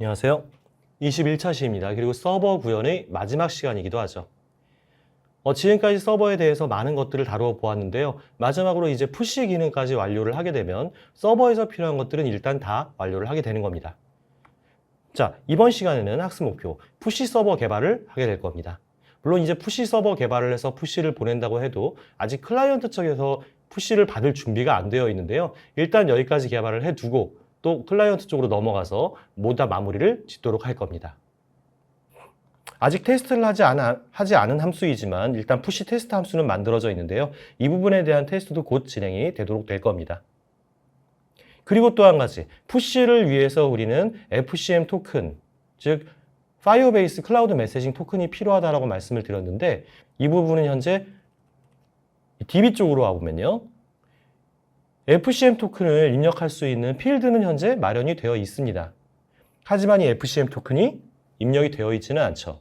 안녕하세요. 21차 시입니다. 그리고 서버 구현의 마지막 시간이기도 하죠. 어, 지금까지 서버에 대해서 많은 것들을 다루어 보았는데요. 마지막으로 이제 푸시 기능까지 완료를 하게 되면 서버에서 필요한 것들은 일단 다 완료를 하게 되는 겁니다. 자, 이번 시간에는 학습 목표, 푸시 서버 개발을 하게 될 겁니다. 물론 이제 푸시 서버 개발을 해서 푸시를 보낸다고 해도 아직 클라이언트 측에서 푸시를 받을 준비가 안 되어 있는데요. 일단 여기까지 개발을 해두고 또 클라이언트 쪽으로 넘어가서 모다 마무리를 짓도록 할 겁니다. 아직 테스트를 하지, 않아, 하지 않은 함수이지만 일단 푸시 테스트 함수는 만들어져 있는데요. 이 부분에 대한 테스트도 곧 진행이 되도록 될 겁니다. 그리고 또 한 가지, 푸시를 위해서 우리는 FCM 토큰, 즉 파이어베이스 클라우드 메시징 토큰이 필요하다라고 말씀을 드렸는데 이 부분은 현재 DB 쪽으로 와보면요. FCM 토큰을 입력할 수 있는 필드는 현재 마련이 되어 있습니다. 하지만 이 FCM 토큰이 입력이 되어 있지는 않죠.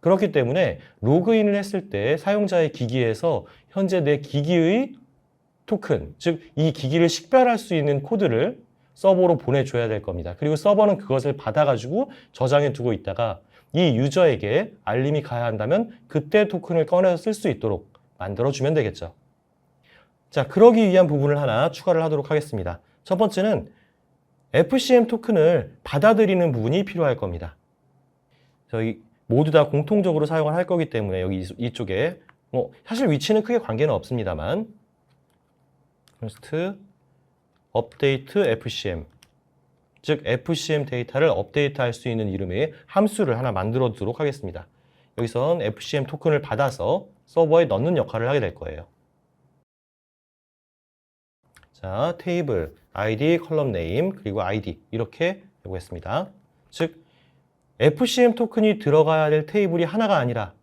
그렇기 때문에 로그인을 했을 때 사용자의 기기에서 현재 내 기기의 토큰, 즉 이 기기를 식별할 수 있는 코드를 서버로 보내줘야 될 겁니다. 그리고 서버는 그것을 받아가지고 저장해 두고 있다가 이 유저에게 알림이 가야 한다면 그때 토큰을 꺼내서 쓸 수 있도록 만들어주면 되겠죠. 자, 그러기 위한 부분을 하나 추가를 하도록 하겠습니다. 첫 번째는 FCM 토큰을 받아들이는 부분이 필요할 겁니다. 저희 모두 다 공통적으로 사용을 할 거기 때문에 여기 이- 이쪽에 뭐 사실 위치는 크게 관계는 없습니다만 first 업데이트 FCM 즉 FCM 데이터를 업데이트할 수 있는 이름의 함수를 하나 만들어 두도록 하겠습니다. 여기선 FCM 토큰을 받아서 서버에 넣는 역할을 하게 될 거예요. 자, 테이블, ID, 컬럼 네임, 그리고 ID 이렇게 해보겠습니다. 즉, FCM 토큰이 들어가야 될 테이블이 하나가 아니라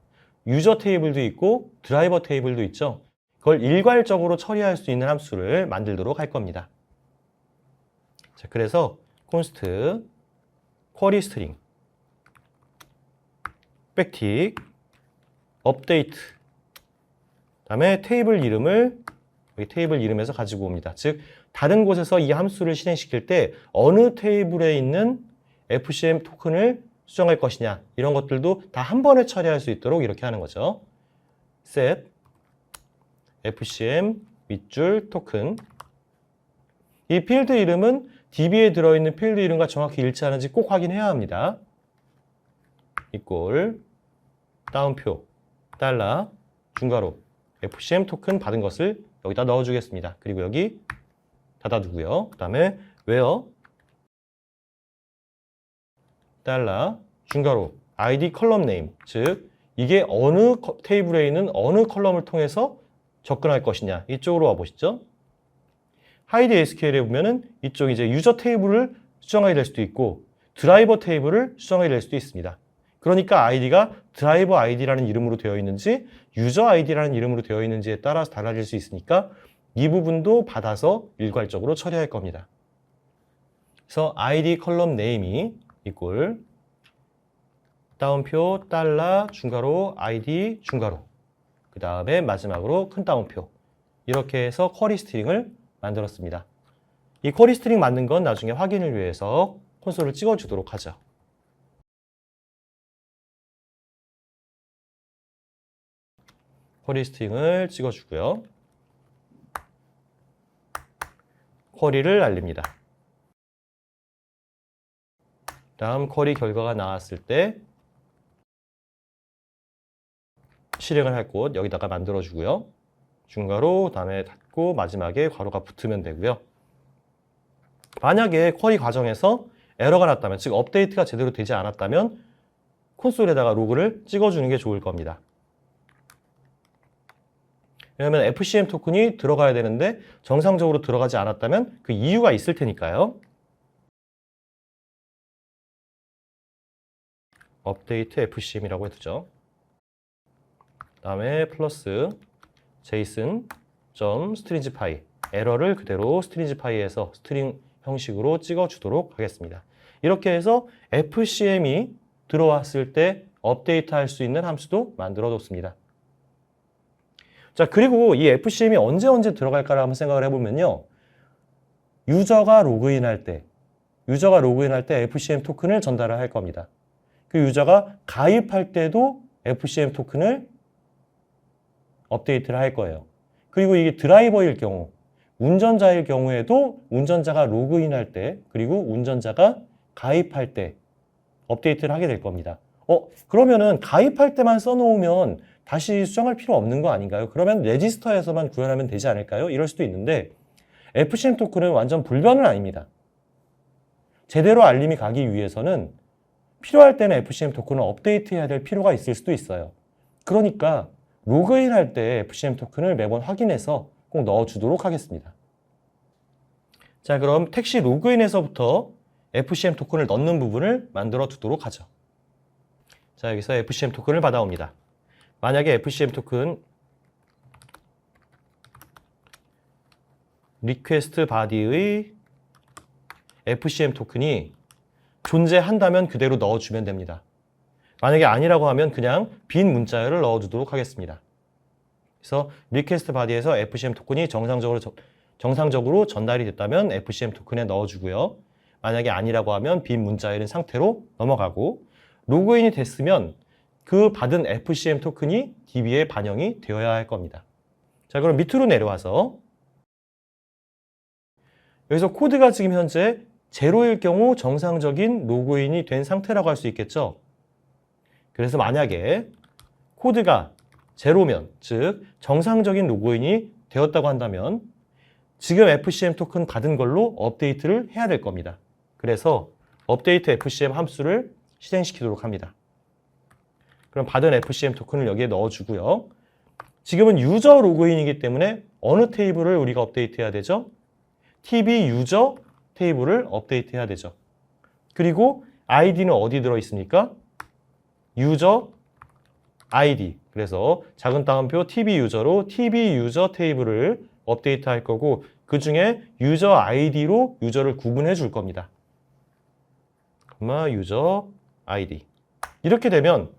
유저 테이블도 있고 드라이버 테이블도 있죠. 그걸 일괄적으로 처리할 수 있는 함수를 만들도록 할 겁니다. 자, 그래서 const query string 백틱 업데이트 다음에 테이블 이름을 테이블 이름에서 가지고 옵니다. 즉 다른 곳에서 이 함수를 실행시킬 때 어느 테이블에 있는 FCM 토큰을 수정할 것이냐 이런 것들도 다 한 번에 처리할 수 있도록 이렇게 하는 거죠. set FCM 밑줄 토큰 이 필드 이름은 DB에 들어있는 필드 이름과 정확히 일치하는지 꼭 확인해야 합니다. 이꼴 다운표 달러 중괄호 FCM 토큰 받은 것을 여기다 넣어주겠습니다. 그리고 여기 닫아두고요. 그 다음에 where 달러 중괄호 id 컬럼 네임 즉 이게 어느 커- 테이블에 있는 어느 컬럼을 통해서 접근할 것이냐 이쪽으로 와 보시죠. 하이드 SQL에 보면은 이쪽 이제 유저 테이블을 수정하게 될 수도 있고 드라이버 테이블을 수정하게 될 수도 있습니다. 그러니까 아이디가 드라이버 아이디라는 이름으로 되어 있는지 유저 아이디라는 이름으로 되어 있는지에 따라서 달라질 수 있으니까 이 부분도 받아서 일괄적으로 처리할 겁니다. 그래서 id 컬럼 네임이 이꼴 다운표 달러 중괄호 id 중괄호 그 다음에 마지막으로 큰 다운표 이렇게 해서 쿼리 스트링을 만들었습니다. 이 쿼리 스트링 만든 건 나중에 확인을 위해서 콘솔을 찍어주도록 하죠. 쿼리 스트링을 찍어주고요. 쿼리를 알립니다. 다음 쿼리 결과가 나왔을 때 실행을 할 곳 여기다가 만들어주고요. 중괄호 다음에 닫고 마지막에 괄호가 붙으면 되고요. 만약에 쿼리 과정에서 에러가 났다면 즉 업데이트가 제대로 되지 않았다면 콘솔에다가 로그를 찍어주는 게 좋을 겁니다. 왜냐하면 FCM 토큰이 들어가야 되는데 정상적으로 들어가지 않았다면 그 이유가 있을 테니까요. 업데이트 FCM이라고 해두죠. 다음에 플러스 제이슨 점 스트링지 파이 에러를 그대로 스트링지 파이에서 스트링 형식으로 찍어 주도록 하겠습니다. 이렇게 해서 FCM이 들어왔을 때 업데이트 할 수 있는 함수도 만들어 뒀습니다. 자, 그리고 이 FCM이 언제 언제 들어갈까를 한번 생각을 해보면요. 유저가 로그인할 때, 유저가 로그인할 때 FCM 토큰을 전달을 할 겁니다. 그 유저가 가입할 때도 FCM 토큰을 업데이트를 할 거예요. 그리고 이게 드라이버일 경우, 운전자일 경우에도 운전자가 로그인할 때, 그리고 운전자가 가입할 때 업데이트를 하게 될 겁니다. 어, 그러면은 가입할 때만 써놓으면 다시 수정할 필요 없는 거 아닌가요? 그러면 레지스터에서만 구현하면 되지 않을까요? 이럴 수도 있는데 FCM 토큰은 완전 불변은 아닙니다. 제대로 알림이 가기 위해서는 필요할 때는 FCM 토큰을 업데이트해야 될 필요가 있을 수도 있어요. 그러니까 로그인 할 때 FCM 토큰을 매번 확인해서 꼭 넣어주도록 하겠습니다. 자, 그럼 택시 로그인에서부터 FCM 토큰을 넣는 부분을 만들어 두도록 하죠. 자, 여기서 FCM 토큰을 받아옵니다. 만약에 FCM 토큰 리퀘스트 바디의 FCM 토큰이 존재한다면 그대로 넣어주면 됩니다. 만약에 아니라고 하면 그냥 빈 문자열을 넣어두도록 하겠습니다. 그래서 리퀘스트 바디에서 FCM 토큰이 정상적으로 저- 정상적으로 전달이 됐다면 FCM 토큰에 넣어주고요. 만약에 아니라고 하면 빈 문자열인 상태로 넘어가고 로그인이 됐으면 그 받은 FCM 토큰이 DB에 반영이 되어야 할 겁니다. 자, 그럼 밑으로 내려와서 여기서 코드가 지금 현재 제로일 경우 정상적인 로그인이 된 상태라고 할 수 있겠죠. 그래서 만약에 코드가 제로면, 즉 정상적인 로그인이 되었다고 한다면 지금 FCM 토큰 받은 걸로 업데이트를 해야 될 겁니다. 그래서 업데이트 FCM 함수를 실행시키도록 합니다. 그럼 받은 FCM 토큰을 여기에 넣어주고요. 지금은 유저 로그인이기 때문에 어느 테이블을 우리가 업데이트해야 되죠? TV 유저 테이블을 업데이트해야 되죠. 그리고 아이디는 어디 들어 있습니까? 유저 아이디. 그래서 작은 따옴표 TV 유저로 TV 유저 테이블을 업데이트 할 거고 그 중에 유저 아이디로 유저를 구분해 줄 겁니다. 유저 아이디. 이렇게 되면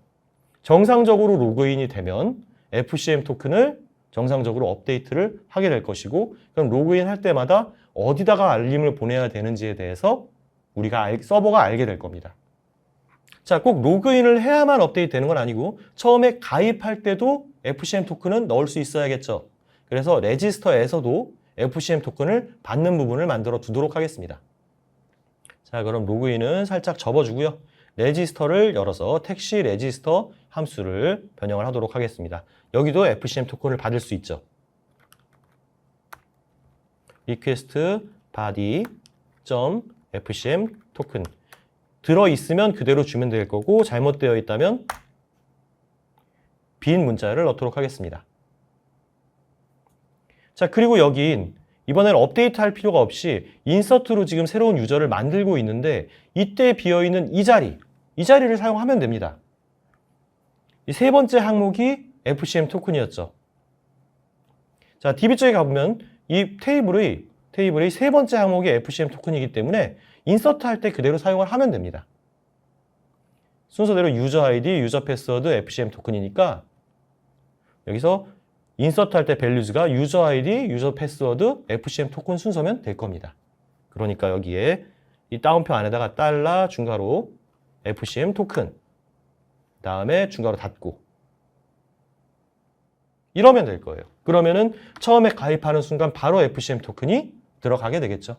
정상적으로 로그인이 되면 FCM 토큰을 정상적으로 업데이트를 하게 될 것이고 그럼 로그인 할 때마다 어디다가 알림을 보내야 되는지에 대해서 우리가 알- 서버가 알게 될 겁니다. 자, 꼭 로그인을 해야만 업데이트 되는 건 아니고 처음에 가입할 때도 FCM 토큰은 넣을 수 있어야겠죠. 그래서 레지스터에서도 FCM 토큰을 받는 부분을 만들어 두도록 하겠습니다. 자, 그럼 로그인은 살짝 접어주고요. 레지스터를 열어서 택시 레지스터 함수를 변형을 하도록 하겠습니다. 여기도 FCM 토큰을 받을 수 있죠. request body fcm 토큰 들어 있으면 그대로 주면 될 거고 잘못되어 있다면 빈 문자를 넣도록 하겠습니다. 자, 그리고 여긴 이번에는 업데이트 할 필요가 없이 인서트로 지금 새로운 유저를 만들고 있는데 이때 비어 있는 이 자리, 이 자리를 사용하면 됩니다. 이 세 번째 항목이 FCM 토큰이었죠. 자, DB 쪽에 가보면 이 테이블의 테이블의 세 번째 항목이 FCM 토큰이기 때문에 인서트 할 때 그대로 사용을 하면 됩니다. 순서대로 유저 아이디, 유저 패스워드, FCM 토큰이니까 여기서 인서트 할때 밸류즈가 유저 아이디, 유저 패스워드, FCM 토큰 순서면 될 겁니다. 그러니까 여기에 이 다운표 안에다가 달러 중괄호 FCM 토큰 다음에 중괄호 닫고 이러면 될 거예요. 그러면은 처음에 가입하는 순간 바로 FCM 토큰이 들어가게 되겠죠.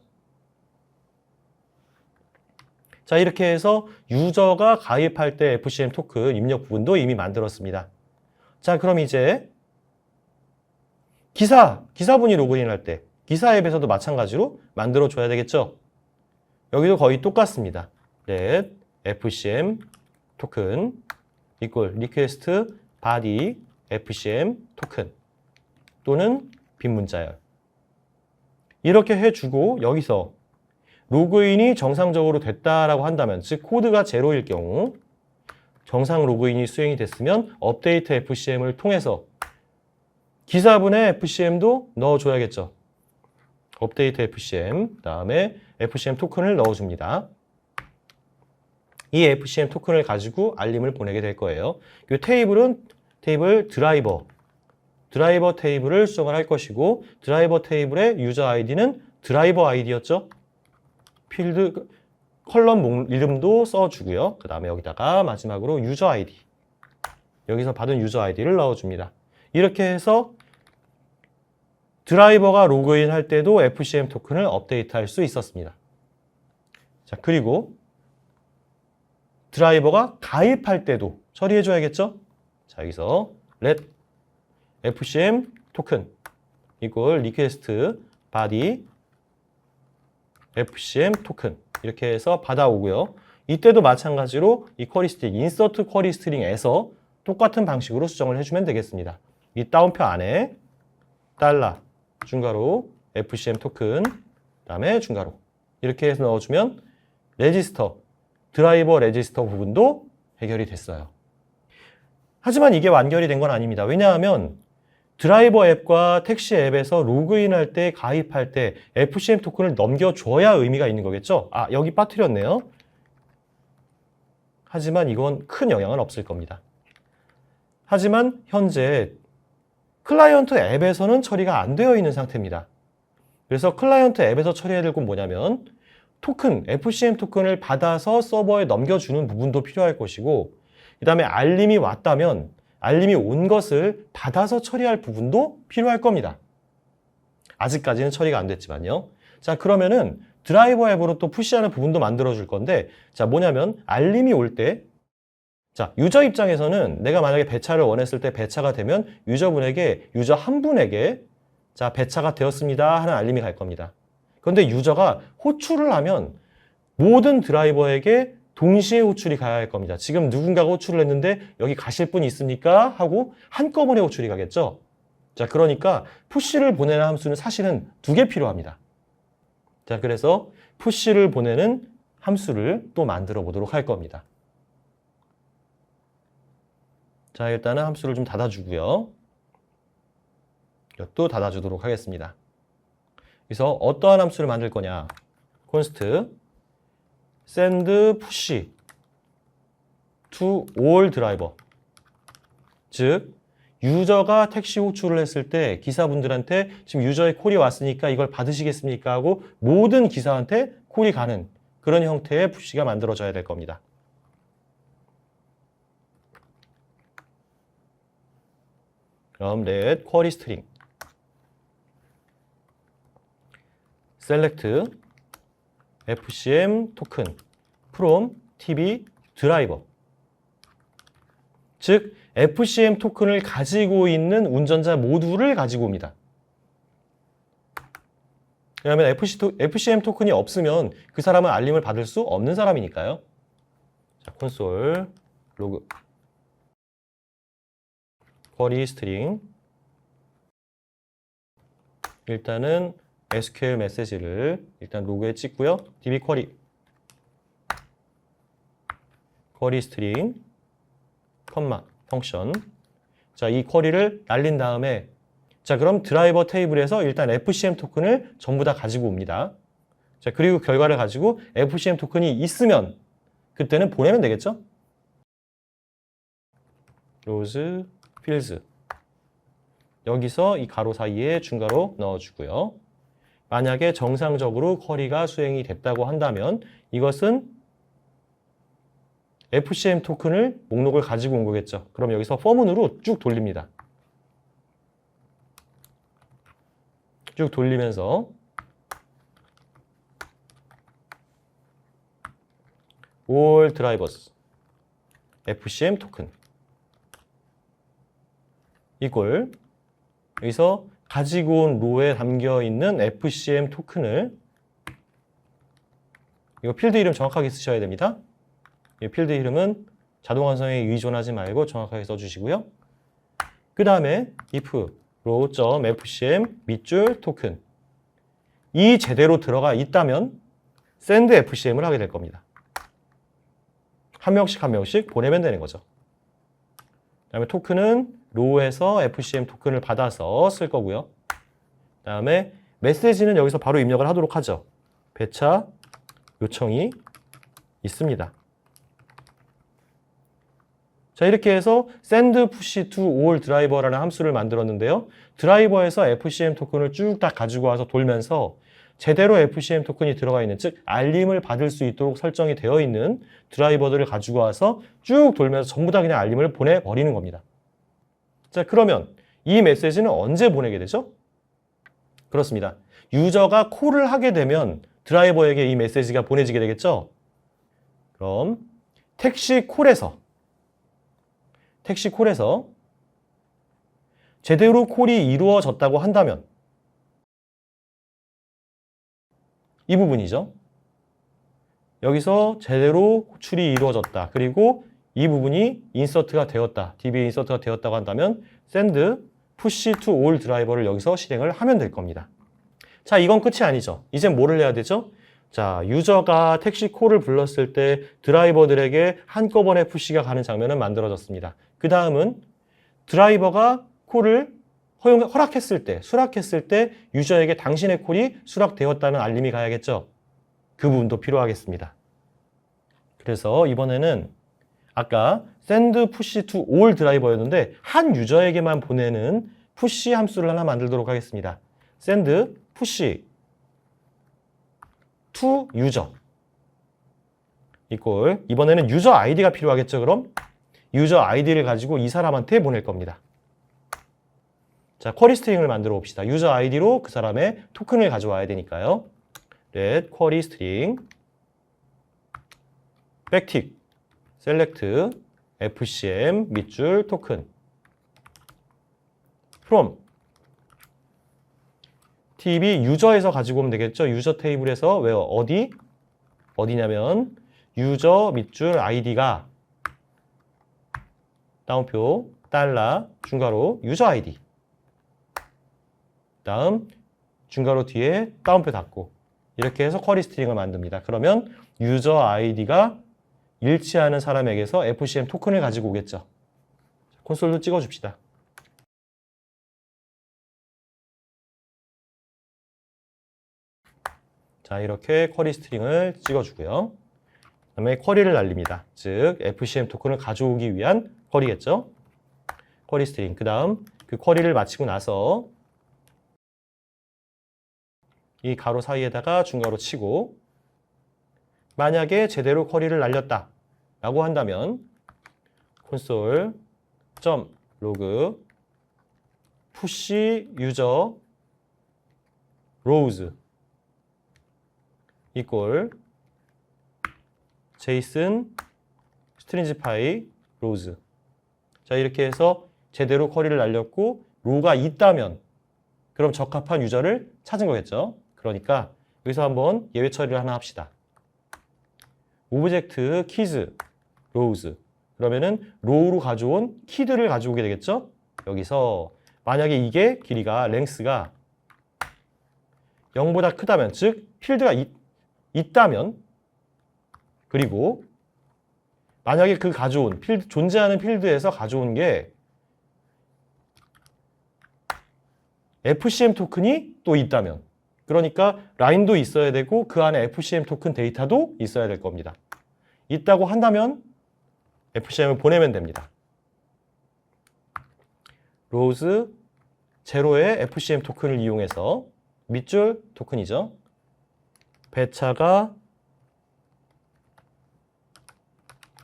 자, 이렇게 해서 유저가 가입할 때 FCM 토큰 입력 부분도 이미 만들었습니다. 자, 그럼 이제 기사, 기사분이 로그인 할 때 기사 앱에서도 마찬가지로 만들어 줘야 되겠죠. 여기도 거의 똑같습니다. let FCM 토큰 equal request body FCM 토큰 또는 빈 문자열 이렇게 해주고 여기서 로그인이 정상적으로 됐다라고 한다면 즉 코드가 제로일 경우 정상 로그인이 수행이 됐으면 업데이트 FCM을 통해서 기사분의 FCM도 넣어줘야겠죠. 업데이트 FCM 다음에 FCM 토큰을 넣어줍니다. 이 FCM 토큰을 가지고 알림을 보내게 될 거예요. 이 테이블은 테이블 드라이버 드라이버 테이블을 수정을 할 것이고 드라이버 테이블의 유저 아이디는 드라이버 아이디였죠. 필드 컬럼 목 이름도 써주고요. 그 다음에 여기다가 마지막으로 유저 아이디. 여기서 받은 유저 아이디를 넣어줍니다. 이렇게 해서 드라이버가 로그인 할 때도 FCM 토큰을 업데이트 할 수 있었습니다. 자, 그리고 드라이버가 가입할 때도 처리해 줘야겠죠? 자, 여기서 let FCM 토큰 이걸 리퀘스트 바디 FCM 토큰 이렇게 해서 받아오고요. 이때도 마찬가지로 이 쿼리 스트링, 인서트 쿼리 스트링에서 똑같은 방식으로 수정을 해주면 되겠습니다. 이 다운표 안에 달러 중괄호 FCM 토큰 그다음에 중괄호 이렇게 해서 넣어주면 레지스터 드라이버 레지스터 부분도 해결이 됐어요. 하지만 이게 완결이 된 건 아닙니다. 왜냐하면 드라이버 앱과 택시 앱에서 로그인할 때 가입할 때 FCM 토큰을 넘겨줘야 의미가 있는 거겠죠? 아, 여기 빠뜨렸네요. 하지만 이건 큰 영향은 없을 겁니다. 하지만 현재 클라이언트 앱에서는 처리가 안 되어 있는 상태입니다. 그래서 클라이언트 앱에서 처리해야 될 건 뭐냐면 토큰, FCM 토큰을 받아서 서버에 넘겨주는 부분도 필요할 것이고 그 다음에 알림이 왔다면 알림이 온 것을 받아서 처리할 부분도 필요할 겁니다. 아직까지는 처리가 안 됐지만요. 자, 그러면은 드라이버 앱으로 또 푸시하는 부분도 만들어 줄 건데, 자, 뭐냐면 알림이 올 때, 자, 유저 입장에서는 내가 만약에 배차를 원했을 때 배차가 되면 유저분에게, 유저 한 분에게, 자, 배차가 되었습니다 하는 알림이 갈 겁니다. 그런데 유저가 호출을 하면 모든 드라이버에게 동시에 호출이 가야 할 겁니다. 지금 누군가가 호출을 했는데 여기 가실 분 있습니까? 하고 한꺼번에 호출이 가겠죠. 자, 그러니까 푸시를 보내는 함수는 사실은 두 개 필요합니다. 자, 그래서 푸시를 보내는 함수를 또 만들어 보도록 할 겁니다. 자, 일단은 함수를 좀 닫아주고요. 이것도 닫아주도록 하겠습니다. 그래서 어떠한 함수를 만들 거냐? const send push to all driver. 즉, 유저가 택시 호출을 했을 때 기사분들한테 지금 유저의 콜이 왔으니까 이걸 받으시겠습니까? 하고 모든 기사한테 콜이 가는 그런 형태의 푸시가 만들어져야 될 겁니다. 그럼 let query string select FCM 토큰 from TB 드라이버 즉 FCM 토큰을 가지고 있는 운전자 모두를 가지고 옵니다. 왜냐하면 FC 토, FCM 토큰이 없으면 그 사람은 알림을 받을 수 없는 사람이니까요. 자, 콘솔 로그 쿼리 스트링 일단은 SQL 메시지를 일단 로그에 찍고요. DB 쿼리 쿼리 스트링 컴마 펑션 자, 이 쿼리를 날린 다음에 자, 그럼 드라이버 테이블에서 일단 FCM 토큰을 전부 다 가지고 옵니다. 자, 그리고 결과를 가지고 FCM 토큰이 있으면 그때는 보내면 되겠죠? 로즈 필즈 여기서 이 가로 사이에 중괄호 넣어주고요. 만약에 정상적으로 쿼리가 수행이 됐다고 한다면 이것은 FCM 토큰을 목록을 가지고 온 거겠죠. 그럼 여기서 펌문으로 쭉 돌립니다. 쭉 돌리면서 all drivers FCM 토큰 이꼴 여기서 가지고 온 로에 담겨 있는 FCM 토큰을 이거 필드 이름 정확하게 쓰셔야 됩니다. 이 필드 이름은 자동 완성에 의존하지 말고 정확하게 써주시고요. 그 다음에 if row.fcm 밑줄 토큰 이 제대로 들어가 있다면 send fcm을 하게 될 겁니다. 한 명씩 한 명씩 보내면 되는 거죠. 그 다음에 토큰은 로우에서 FCM 토큰을 받아서 쓸 거고요. 그 다음에 메시지는 여기서 바로 입력을 하도록 하죠. 배차 요청이 있습니다. 자, 이렇게 해서 send push to all driver라는 함수를 만들었는데요. 드라이버에서 FCM 토큰을 쭉 다 가지고 와서 돌면서 제대로 FCM 토큰이 들어가 있는 즉 알림을 받을 수 있도록 설정이 되어 있는 드라이버들을 가지고 와서 쭉 돌면서 전부 다 그냥 알림을 보내버리는 겁니다. 자 그러면 이 메시지는 언제 보내게 되죠? 그렇습니다. 유저가 콜을 하게 되면 드라이버에게 이 메시지가 보내지게 되겠죠? 그럼 택시 콜에서 택시 콜에서 제대로 콜이 이루어졌다고 한다면 이 부분이죠. 여기서 제대로 호출이 이루어졌다. 그리고 이 부분이 인서트가 되었다. DB 인서트가 되었다고 한다면 send push to all 드라이버를 여기서 실행을 하면 될 겁니다. 자, 이건 끝이 아니죠. 이제 뭐를 해야 되죠? 자, 유저가 택시 콜을 불렀을 때 드라이버들에게 한꺼번에 푸시가 가는 장면은 만들어졌습니다. 그 다음은 드라이버가 콜을 허용, 허락했을 때, 수락했을 때 유저에게 당신의 콜이 수락되었다는 알림이 가야겠죠. 그 부분도 필요하겠습니다. 그래서 이번에는 아까 push to all 드라이버였는데 한 유저에게만 보내는 push 함수를 하나 만들도록 하겠습니다. send push to user 이꼴 이번에는 유저 아이디가 필요하겠죠. 그럼 유저 아이디를 가지고 이 사람한테 보낼 겁니다. 자, 쿼리 스트링을 만들어 봅시다. 유저 아이디로 그 사람의 토큰을 가져와야 되니까요. let 스트링 백틱 셀렉트 fcm 밑줄 토큰 from tb 유저에서 가지고 오면 되겠죠. 유저 테이블에서 왜 어디 어디냐면 유저 밑줄 아이디가 다운표 달러 중괄호 유저 아이디 다음 중괄호 뒤에 다운표 닫고 이렇게 해서 쿼리 스트링을 만듭니다. 그러면 유저 아이디가 일치하는 사람에게서 FCM 토큰을 가지고 오겠죠. 콘솔도 찍어줍시다. 자 이렇게 쿼리 스트링을 찍어주고요. 그 다음에 쿼리를 날립니다. 즉 FCM 토큰을 가져오기 위한 쿼리겠죠. 쿼리 스트링. 그 다음 그 쿼리를 마치고 나서 이 가로 사이에다가 중괄호 치고 만약에 제대로 쿼리를 날렸다 라고 한다면 로그 푸시 유저 로우즈 이꼴 제이슨 스트링지 파이 로우즈 자 이렇게 해서 제대로 쿼리를 날렸고 로가 있다면 그럼 적합한 유저를 찾은 거겠죠. 그러니까 여기서 한번 예외 처리를 하나 합시다. 오브젝트 키즈 로우즈 그러면은 로우로 가져온 키드를 가져오게 되겠죠. 여기서 만약에 이게 길이가 랭스가 0보다 크다면 즉 필드가 있, 있다면 그리고 만약에 그 가져온 필드 존재하는 필드에서 가져온 게 FCM 토큰이 또 있다면 그러니까 라인도 있어야 되고 그 안에 FCM 토큰 데이터도 있어야 될 겁니다. 있다고 한다면 FCM을 보내면 됩니다. 로즈 제로의 FCM 토큰을 이용해서 밑줄 토큰이죠. 배차가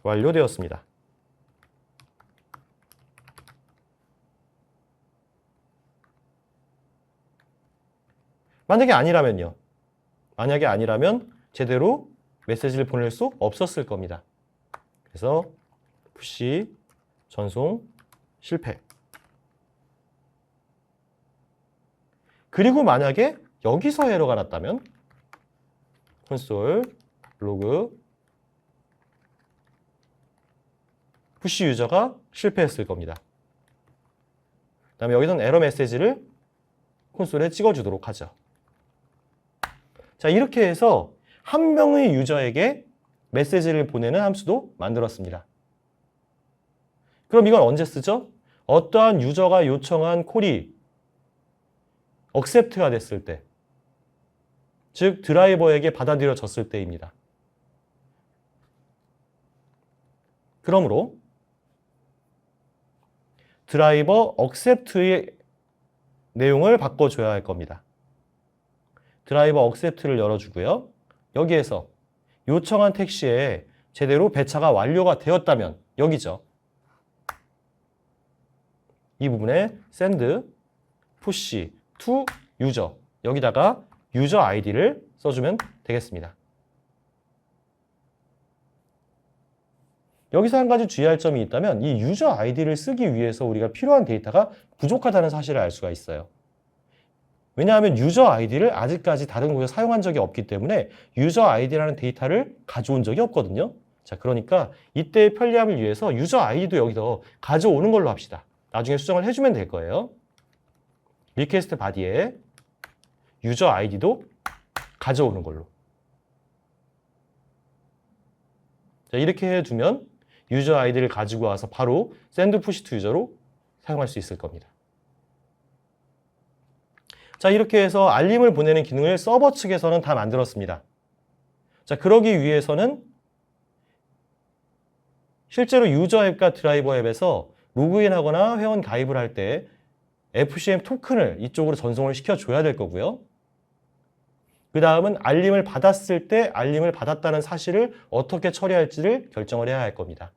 완료되었습니다. 만약에 아니라면요. 만약에 아니라면 제대로 메시지를 보낼 수 없었을 겁니다. 그래서 푸시 전송 실패. 그리고 만약에 여기서 에러가 났다면 콘솔 로그 푸시 유저가 실패했을 겁니다. 그 다음에 여기서는 에러 메시지를 콘솔에 찍어주도록 하죠. 자, 이렇게 해서 한 명의 유저에게 메시지를 보내는 함수도 만들었습니다. 그럼 이건 언제 쓰죠? 어떠한 유저가 요청한 콜이 accept가 됐을 때, 즉 드라이버에게 받아들여졌을 때입니다. 그러므로 드라이버 accept의 내용을 바꿔줘야 할 겁니다. 드라이버 억셉트를 열어주고요. 여기에서 요청한 택시에 제대로 배차가 완료가 되었다면 여기죠. 이 부분에 send push to user 여기다가 유저 아이디를 써주면 되겠습니다. 여기서 한 가지 주의할 점이 있다면 이 유저 아이디를 쓰기 위해서 우리가 필요한 데이터가 부족하다는 사실을 알 수가 있어요. 왜냐하면 유저 아이디를 아직까지 다른 곳에 사용한 적이 없기 때문에 유저 아이디라는 데이터를 가져온 적이 없거든요. 자, 그러니까 이때의 편리함을 위해서 유저 아이디도 여기서 가져오는 걸로 합시다. 나중에 수정을 해주면 될 거예요. 리퀘스트 바디에 유저 아이디도 가져오는 걸로. 자, 이렇게 해두면 유저 아이디를 가지고 와서 바로 샌드 푸시 투 유저로 사용할 수 있을 겁니다. 자, 이렇게 해서 알림을 보내는 기능을 서버 측에서는 다 만들었습니다. 자, 그러기 위해서는 실제로 유저 앱과 드라이버 앱에서 로그인하거나 회원 가입을 할 때 FCM 토큰을 이쪽으로 전송을 시켜줘야 될 거고요. 그 다음은 알림을 받았을 때 알림을 받았다는 사실을 어떻게 처리할지를 결정을 해야 할 겁니다.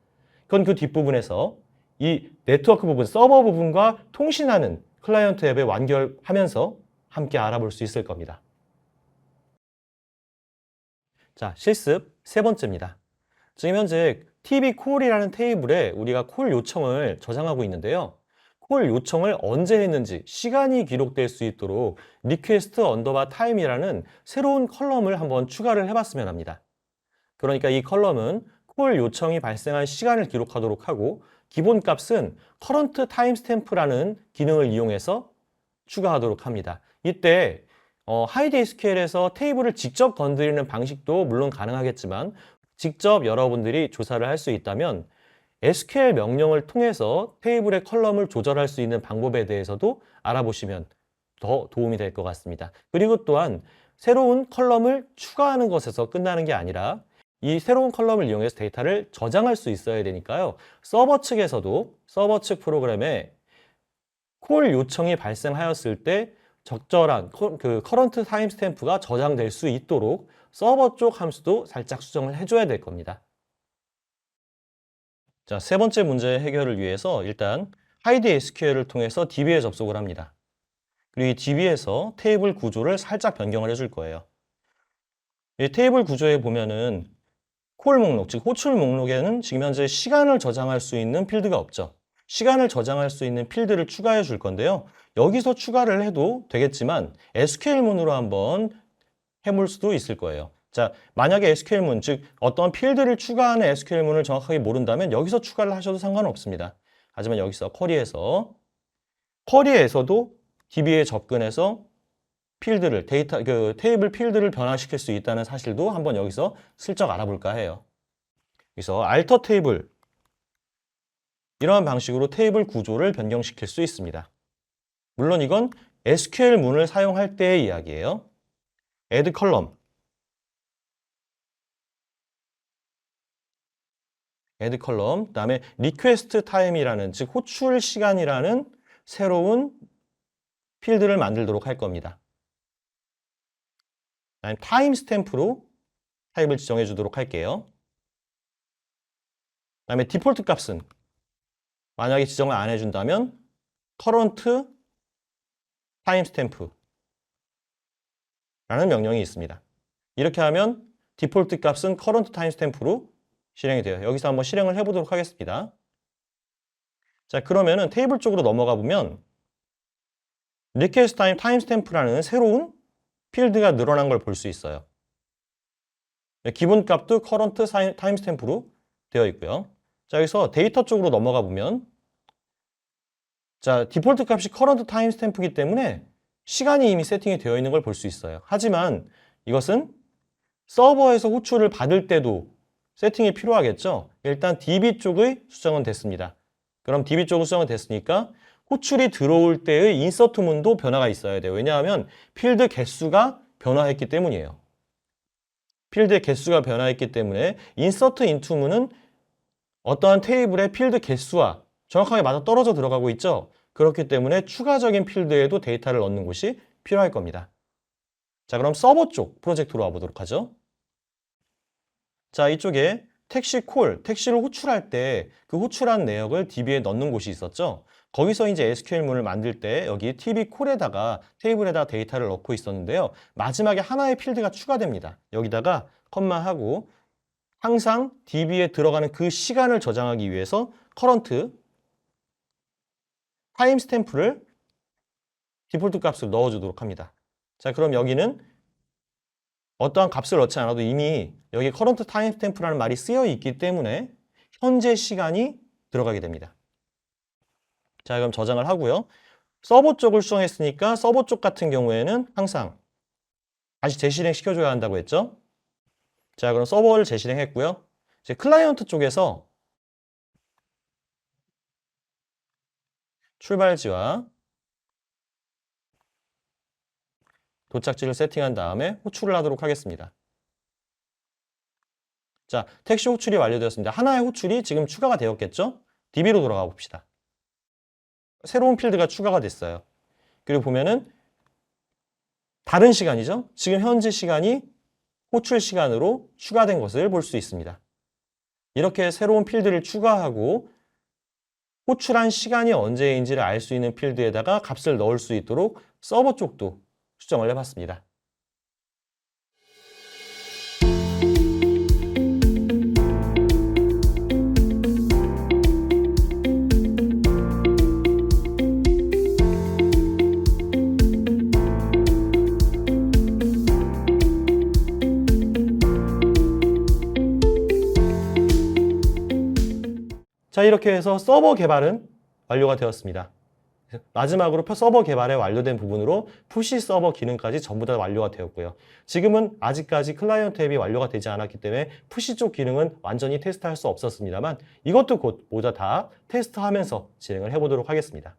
그건 그 뒷부분에서 이 네트워크 부분, 서버 부분과 통신하는 클라이언트 앱에 완결하면서 함께 알아볼 수 있을 겁니다. 자, 실습 세 번째입니다. 지금 현재 TV 콜이라는 테이블에 우리가 콜 요청을 저장하고 있는데요. 콜 요청을 언제 했는지 시간이 기록될 수 있도록 리퀘스트 언더바 타임이라는 새로운 컬럼을 한번 추가를 해봤으면 합니다. 그러니까 이 컬럼은 콜 요청이 발생한 시간을 기록하도록 하고 기본 값은 current timestamp라는 기능을 이용해서 추가하도록 합니다. 이때 어, 하이드 SQL에서 테이블을 직접 건드리는 방식도 물론 가능하겠지만 직접 여러분들이 조사를 할 수 있다면 SQL 명령을 통해서 테이블의 컬럼을 조절할 수 있는 방법에 대해서도 알아보시면 더 도움이 될 것 같습니다. 그리고 또한 새로운 컬럼을 추가하는 것에서 끝나는 게 아니라 이 새로운 컬럼을 이용해서 데이터를 저장할 수 있어야 되니까요. 서버 측에서도 서버 측 프로그램에 콜 요청이 발생하였을 때 적절한 코- 그 커런트 타임 스탬프가 저장될 수 있도록 서버 쪽 함수도 살짝 수정을 해줘야 될 겁니다. 자, 세 번째 문제 해결을 위해서 일단 하이드 SQL을 통해서 DB에 접속을 합니다. 그리고 이 DB에서 테이블 구조를 살짝 변경을 해줄 거예요. 이 테이블 구조에 보면은 콜 목록, 즉 호출 목록에는 지금 현재 시간을 저장할 수 있는 필드가 없죠. 시간을 저장할 수 있는 필드를 추가해 줄 건데요. 여기서 추가를 해도 되겠지만 SQL문으로 한번 해볼 수도 있을 거예요. 자, 만약에 SQL문, 즉 어떤 필드를 추가하는 SQL문을 정확하게 모른다면 여기서 추가를 하셔도 상관없습니다. 하지만 여기서 쿼리에서 쿼리에서도 DB에 접근해서 필드를 데이터 그 테이블 필드를 변화시킬 수 있다는 사실도 한번 여기서 슬쩍 알아볼까 해요. 그래서 알터 테이블 이러한 방식으로 테이블 구조를 변경시킬 수 있습니다. 물론 이건 SQL 문을 사용할 때의 이야기예요. add column add column 그다음에 request time이라는 즉 호출 시간이라는 새로운 필드를 만들도록 할 겁니다. 그다음에 타임 스탬프로 타입을 지정해 주도록 할게요. 그다음에 디폴트 값은 만약에 지정을 안 해준다면 current timestamp 라는 명령이 있습니다. 이렇게 하면 디폴트 값은 current timestamp로 실행이 돼요. 여기서 한번 실행을 해보도록 하겠습니다. 자, 그러면은 테이블 쪽으로 넘어가 보면 request time timestamp라는 새로운 필드가 늘어난 걸 볼 수 있어요. 네, 기본 값도 current timestamp로 되어 있고요. 자, 여기서 데이터 쪽으로 넘어가 보면 자, 디폴트 값이 current timestamp이기 때문에 시간이 이미 세팅이 되어 있는 걸 볼 수 있어요. 하지만 이것은 서버에서 호출을 받을 때도 세팅이 필요하겠죠. 일단 DB 쪽의 수정은 됐습니다. 그럼 DB 쪽은 수정은 됐으니까 호출이 들어올 때의 인서트 문도 변화가 있어야 돼요. 왜냐하면 필드 개수가 변화했기 때문이에요. 필드의 개수가 변화했기 때문에 인서트 인투 문은 어떠한 테이블의 필드 개수와 정확하게 맞아 떨어져 들어가고 있죠. 그렇기 때문에 추가적인 필드에도 데이터를 넣는 곳이 필요할 겁니다. 자, 그럼 서버 쪽 프로젝트로 와보도록 하죠. 자, 이쪽에 택시 콜, 택시를 호출할 때 그 호출한 내역을 DB에 넣는 곳이 있었죠. 거기서 이제 SQL문을 만들 때 여기 TB 콜에다가 테이블에다 데이터를 넣고 있었는데요. 마지막에 하나의 필드가 추가됩니다. 여기다가 컴마하고 항상 DB에 들어가는 그 시간을 저장하기 위해서 커런트 타임 스탬프를 디폴트 값으로 넣어주도록 합니다. 자, 그럼 여기는 어떠한 값을 넣지 않아도 이미 여기 커런트 타임 스탬프라는 말이 쓰여 있기 때문에 현재 시간이 들어가게 됩니다. 자, 그럼 저장을 하고요. 서버 쪽을 수정했으니까 서버 쪽 같은 경우에는 항상 다시 재실행 시켜줘야 한다고 했죠. 자, 그럼 서버를 재실행했고요. 이제 클라이언트 쪽에서 출발지와 도착지를 세팅한 다음에 호출을 하도록 하겠습니다. 자, 택시 호출이 완료되었습니다. 하나의 호출이 지금 추가가 되었겠죠? DB로 돌아가 봅시다. 새로운 필드가 추가가 됐어요. 그리고 보면은 다른 시간이죠? 지금 현재 시간이 호출 시간으로 추가된 것을 볼 수 있습니다. 이렇게 새로운 필드를 추가하고 호출한 시간이 언제인지를 알 수 있는 필드에다가 값을 넣을 수 있도록 서버 쪽도 수정을 해봤습니다. 자, 이렇게 해서 서버 개발은 완료가 되었습니다. 마지막으로 서버 개발에 완료된 부분으로 푸시 서버 기능까지 전부 다 완료가 되었고요. 지금은 아직까지 클라이언트 앱이 완료가 되지 않았기 때문에 푸시 쪽 기능은 완전히 테스트할 수 없었습니다.만 이것도 곧 모두 다 테스트하면서 진행을 해보도록 하겠습니다.